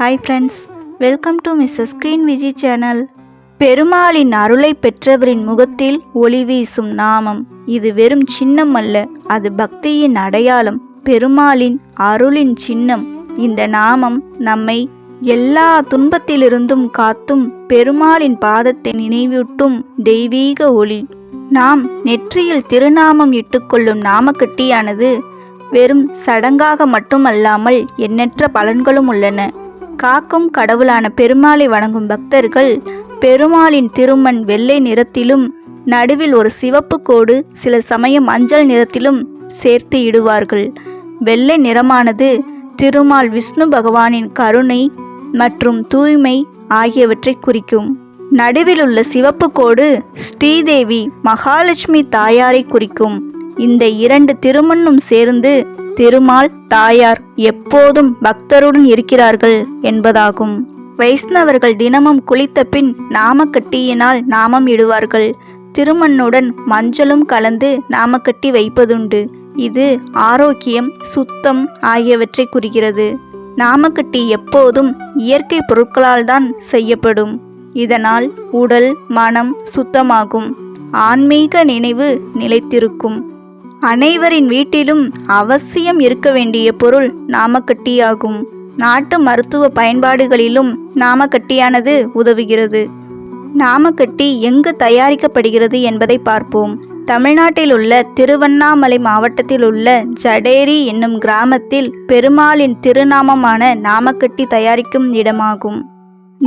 Hi friends welcome to Mrs screen Viji channel பெருமாளின் அருளை பெற்றவரின் முகத்தில் ஒளி வீசும் நாமம். இது வெறும் சின்னம் அல்ல அது பக்தியின் அடையாளம் பெருமாளின் அருளின் சின்னம். இந்த நாமம் நம்மை எல்லா துன்பத்திலிருந்தும் காத்தும் பெருமாளின் பாதத்தை நினைவூட்டும் தெய்வீக ஒளி. நாம் நெற்றியில் திருநாமம் இட்டுக்கொள்ளும் நாமக்கட்டியானது வெறும் சடங்காக மட்டுமல்லாமல் எண்ணற்ற பலன்களும் உள்ளன. காக்கும் கடவுளான பெருமாளை வணங்கும் பக்தர்கள் பெருமாளின் திருமண் வெள்ளை நிறத்திலும் நடுவில் ஒரு சிவப்பு கோடு சில சமயம் மஞ்சள் நிறத்திலும் சேர்த்து இடுவார்கள். வெள்ளை நிறமானது திருமால் விஷ்ணு பகவானின் கருணை மற்றும் தூய்மை ஆகியவற்றை குறிக்கும். நடுவில் உள்ள சிவப்பு கோடு ஸ்ரீதேவி மகாலட்சுமி தாயாரை குறிக்கும். இந்த இரண்டு திருமண்ணும் சேர்ந்து திருமால் தாயார் எப்போதும் பக்தருடன் இருக்கிறார்கள் என்பதாகும். வைஷ்ணவர்கள் தினமும் குளித்த பின் நாமக்கட்டியினால் நாமம் இடுவார்கள். திருமண்ணுடன் மஞ்சளும் கலந்து நாமக்கட்டி வைப்பதுண்டு. இது ஆரோக்கியம் சுத்தம் ஆகியவற்றை குறிக்கிறது. நாமக்கட்டி எப்போதும் இயற்கை பொருட்களால் தான் செய்யப்படும். இதனால் உடல் மனம் சுத்தமாகும். ஆன்மீக நினைவு நிலைத்திருக்கும். அனைவரின் வீட்டிலும் அவசியம் இருக்க வேண்டிய பொருள் நாமக்கட்டியாகும். நாட்டு மருத்துவ பயன்பாடுகளிலும் நாமக்கட்டியானது உதவுகிறது. நாமக்கட்டி எங்கு தயாரிக்கப்படுகிறது என்பதை பார்ப்போம். தமிழ்நாட்டில் உள்ள திருவண்ணாமலை மாவட்டத்தில் உள்ள ஜடேரி என்னும் கிராமத்தில் பெருமாளின் திருநாமமான நாமக்கட்டி தயாரிக்கும் இடமாகும்.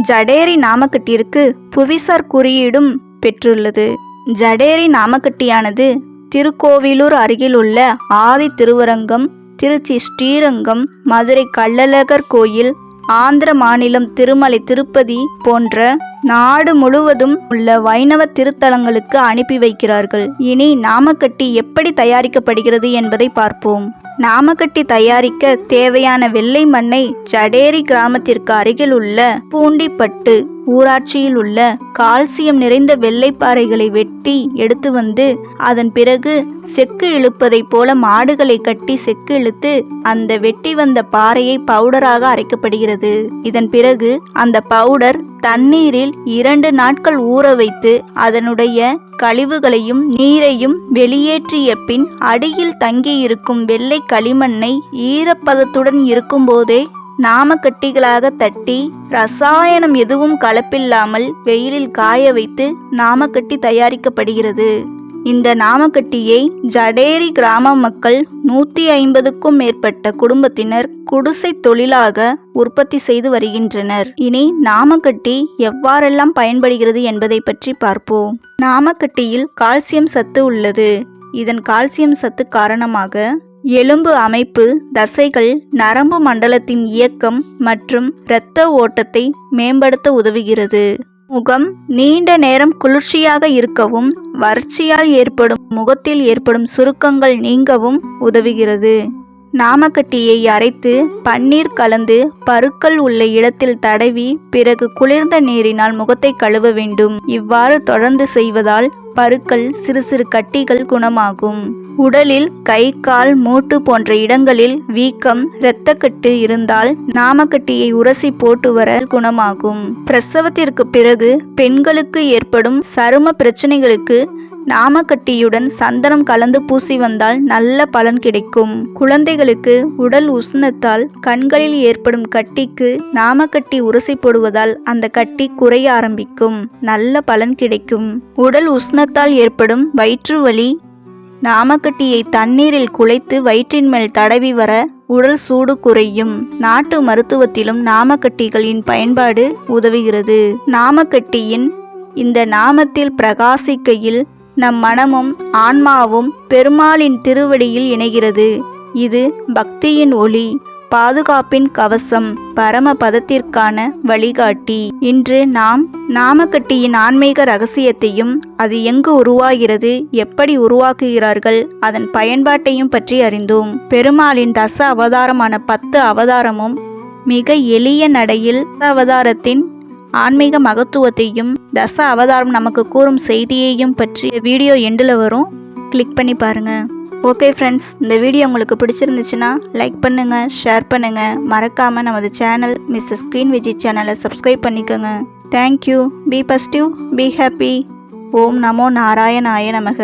ஜடேரி நாமக்கட்டிற்கு புவிசார் குறியீடும் பெற்றுள்ளது. ஜடேரி நாமக்கட்டியானது திருக்கோவிலூர் அருகிலுள்ள ஆதி திருவரங்கம் திருச்சி ஸ்ரீரங்கம் மதுரை கள்ளழகர் கோயில் ஆந்திர மாநிலம் திருமலை திருப்பதி போன்ற நாடு முழுவதும் உள்ள வைணவ திருத்தலங்களுக்கு அனுப்பி வைக்கிறார்கள். இனி நாமக்கட்டி எப்படி தயாரிக்கப்படுகிறது என்பதை பார்ப்போம். நாமக்கட்டி தயாரிக்க தேவையான வெள்ளை மண்ணை ஜடேரி கிராமத்திற்கு அருகில் உள்ள பூண்டிப்பட்டு ஊராட்சியில் உள்ள கால்சியம் நிறைந்த வெள்ளைப்பாறைகளை வெட்டி எடுத்து வந்து அதன் பிறகு செக்கு இழுப்பதைப் போல மாடுகளை கட்டி செக்கு இழுத்து அந்த வெட்டி வந்த பாறையை பவுடராக அரைக்கப்படுகிறது. இதன் பிறகு அந்த பவுடர் தண்ணீரில் இரண்டு நாட்கள் ஊற வைத்து அதனுடைய கழிவுகளையும் நீரையும் வெளியேற்றிய பின் அடியில் தங்கியிருக்கும் வெள்ளை களிமண்ணை ஈரப்பதத்துடன் இருக்கும்போதே நாமக்கட்டிகளாக தட்டி ரசாயனம் எதுவும் கலப்பில்லாமல் வெயிலில் காய வைத்து நாமக்கட்டி தயாரிக்கப்படுகிறது. இந்த நாமக்கட்டியை ஜடேரி கிராம மக்கள் நூற்றி ஐம்பதுக்கும் மேற்பட்ட குடும்பத்தினர் குடிசை தொழிலாக உற்பத்தி செய்து வருகின்றனர். இனி நாமக்கட்டி எவ்வாறெல்லாம் பயன்படுகிறது என்பதை பற்றி பார்ப்போம். நாமக்கட்டியில் கால்சியம் சத்து உள்ளது. இதன் கால்சியம் சத்து காரணமாக எலும்பு அமைப்பு தசைகள் நரம்பு மண்டலத்தின் இயக்கம் மற்றும் இரத்த ஓட்டத்தை மேம்படுத்த உதவுகிறது. முகம் நீண்ட நேரம் குளிர்ச்சியாக இருக்கவும் வறட்சியால் ஏற்படும் முகத்தில் ஏற்படும் சுருக்கங்கள் நீங்கவும் உதவுகிறது. நாமக்கட்டியை அரைத்து பன்னீர் கலந்து பருக்கள் உள்ள இடத்தில் தடவி பிறகு குளிர்ந்த நீரினால் முகத்தை கழுவ வேண்டும். இவ்வாறு தொடர்ந்து செய்வதால் பருக்கள் சிறு சிறு கட்டிகள் குணமாகும். உடலில் கை கால் மூட்டு போன்ற இடங்களில் வீக்கம் இரத்தக்கட்டு இருந்தால் நாமக்கட்டியை உரசி போட்டு வர குணமாகும். பிரசவத்திற்கு பிறகு பெண்களுக்கு ஏற்படும் சரும பிரச்சனைகளுக்கு நாமக்கட்டியுடன் சந்தனம் கலந்து பூசி வந்தால் நல்ல பலன் கிடைக்கும். குழந்தைகளுக்கு உடல் உஷ்ணத்தால் கண்களில் ஏற்படும் கட்டிக்கு நாமக்கட்டி உரசி போடுவதால் அந்த கட்டி குறைய ஆரம்பிக்கும். நல்ல பலன் கிடைக்கும். உடல் உஷ்ணத்தால் ஏற்படும் வயிற்று வலி நாமக்கட்டியை தண்ணீரில் குழைத்து வயிற்றின் மேல் தடவி வர உடல் சூடு குறையும். நாட்டு மருத்துவத்திலும் நாமக்கட்டிகளின் பயன்பாடு உதவுகிறது. நாமக்கட்டியின் இந்த நாமத்தில் பிரகாசிக்கையில் நம் மனமும் ஆன்மாவும் பெருமாளின் திருவடியில் இணைகிறது. இது பக்தியின் ஒளி. பாதுகாப்பின் கவசம் பரம பதத்திற்கான வழிகாட்டி. இன்று நாம் நாமக்கட்டியின் ஆன்மீக ரகசியத்தையும் அது எங்கு உருவாகிறது எப்படி உருவாக்குகிறார்கள் அதன் பயன்பாட்டையும் பற்றி அறிந்தோம். பெருமாளின் தச அவதாரமான பத்து அவதாரமும் மிக எளிய நடையில் அவதாரத்தின் ஆன்மீக மகத்துவத்தையும் தச அவதாரம் நமக்கு கூறும் செய்தியையும் பற்றி வீடியோ எண்டில் வரும். கிளிக் பண்ணி பாருங்கள் ஓகே ஃப்ரெண்ட்ஸ் இந்த வீடியோ உங்களுக்கு பிடிச்சிருந்துச்சுன்னா லைக் பண்ணுங்கள் ஷேர் பண்ணுங்கள் மறக்காமல் நமது சேனல் மிஸ்ஸஸ் க்ரீன் விஜய் சேனலை சப்ஸ்கிரைப் பண்ணிக்கோங்க. Thank you be positive be happy ஓம் நமோ நாராயணாய நமக.